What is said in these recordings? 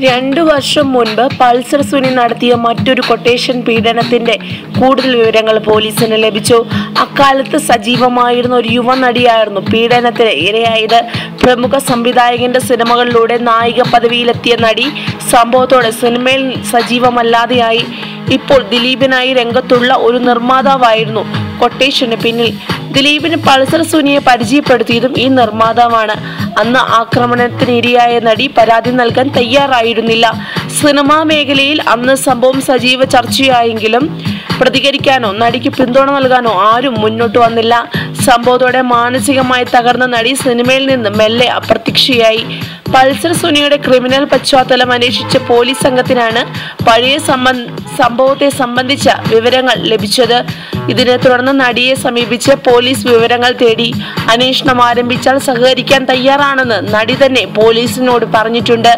രണ്ടു വർഷം മുൻപ് പൾസർ സുനി നടത്തിയ മറ്റൊരു കൊട്ടേഷൻ പീഡനത്തിന്റെ കൂടുതൽ വിവരങ്ങൾ പോലീസിന് ലഭിച്ചു. അക്കാലത്ത് സജീവമായിരുന്ന ഒരു യുവനടിയായിരുന്നു പീഡനത്തിന് ഇരയായത്. പ്രമുഖ സംവിധായകന്റെ സിനിമകളിലൂടെ നായിക പദവിയിലെത്തിയ നടി സംഭവത്തോടെ സിനിമയിൽ സജീവമല്ലാതെയായി. ഇപ്പോൾ ദിലീപിനായി രംഗത്തുള്ള ഒരു നിർമ്മാതാവായിരുന്നു കൊട്ടേഷന് പിന്നിൽ ദിലീപിന് പൾസർ സുനിയെ പരിചയപ്പെടുത്തിയതും ഈ നിർമ്മാതാവാണ്. അന്ന് ആക്രമണത്തിനിരയായ നടി പരാതി നൽകാൻ തയ്യാറായിരുന്നില്ല. സിനിമാ മേഖലയിൽ അന്ന് സംഭവം സജീവ ചർച്ചയായെങ്കിലും പ്രതികരിക്കാനോ നടിക്ക് പിന്തുണ നൽകാനോ ആരും മുന്നോട്ട് വന്നില്ല. സംഭവത്തോടെ മാനസികമായി തകർന്ന നടി സിനിമയിൽ നിന്ന് മെല്ലെ അപ്രത്യക്ഷയായി. പൾസർ സുനിയുടെ ക്രിമിനൽ പശ്ചാത്തലം അന്വേഷിച്ച പോലീസ് സംഘത്തിനാണ് പഴയ സംബന്ധ സംഭവത്തെ സംബന്ധിച്ച വിവരങ്ങൾ ലഭിച്ചത്. ഇതിനെ തുടർന്ന് നടിയെ സമീപിച്ച് പോലീസ് വിവരങ്ങൾ തേടി അന്വേഷണം ആരംഭിച്ചാൽ സഹകരിക്കാൻ തയ്യാറാണെന്ന് നടി തന്നെ പോലീസിനോട് പറഞ്ഞിട്ടുണ്ട്.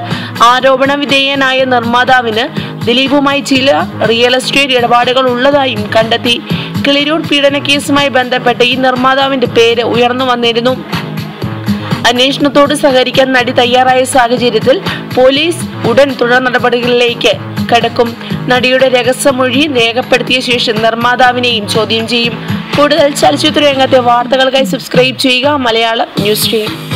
ആരോപണ വിധേയനായ നിർമ്മാതാവിന് ദിലീപുമായി ചില റിയൽ എസ്റ്റേറ്റ് ഇടപാടുകൾ ഉള്ളതായും കണ്ടെത്തി. കിളിരൂർ പീഡന കേസുമായി ബന്ധപ്പെട്ട് ഈ നിർമ്മാതാവിന്റെ പേര് ഉയർന്നു വന്നിരുന്നു. അന്വേഷണത്തോട് സഹകരിക്കാൻ നടി തയ്യാറായ സാഹചര്യത്തിൽ പോലീസ് ഉടൻ തുടർ നടപടികളിലേക്ക് കടക്കും. നടിയുടെ രഹസ്യമൊഴി രേഖപ്പെടുത്തിയ ശേഷം നിർമ്മാതാവിനെയും ചോദ്യം ചെയ്യും. കൂടുതൽ ചലച്ചിത്ര രംഗത്തെ വാർത്തകൾക്കായി സബ്സ്ക്രൈബ് ചെയ്യുക മലയാളം ന്യൂസ് സ്ട്രീം.